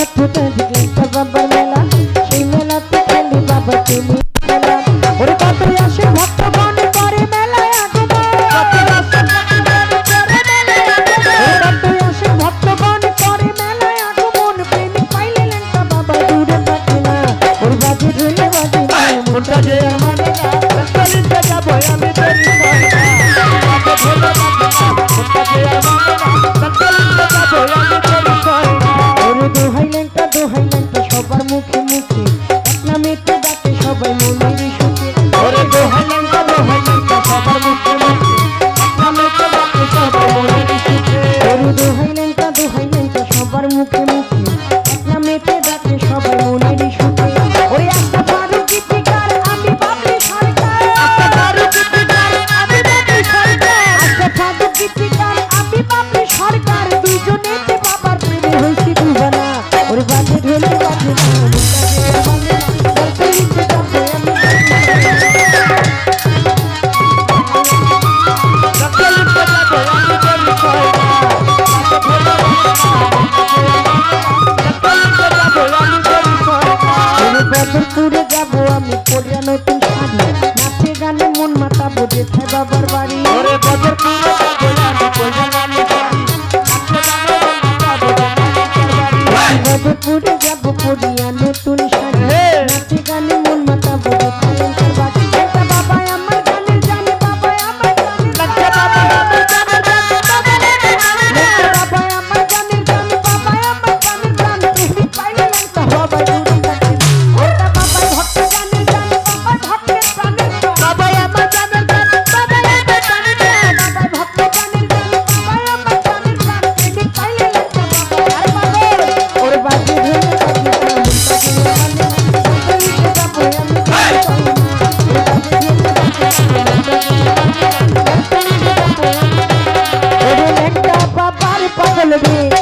அற்புதம் Bye.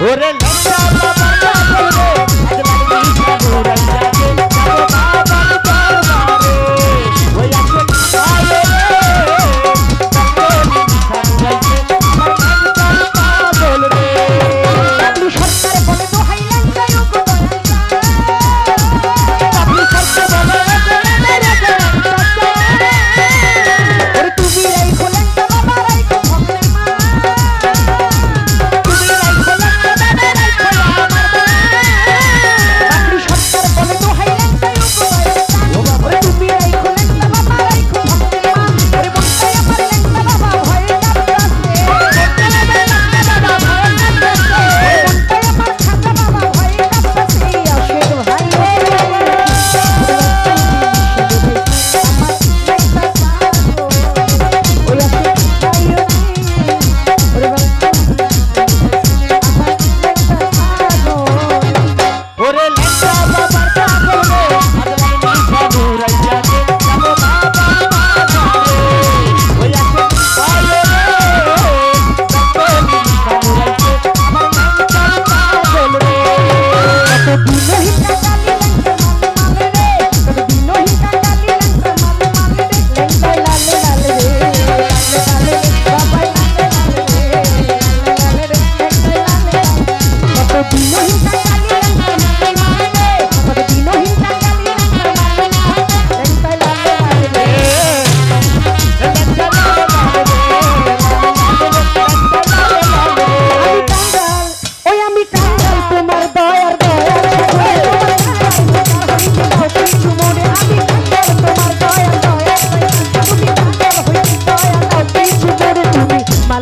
por el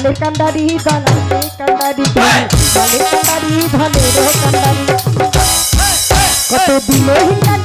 ধলে কান্দারি দলে কান্দারি দলে কান্দারি ধলে রে কান্দারি কত দিল হিন্দা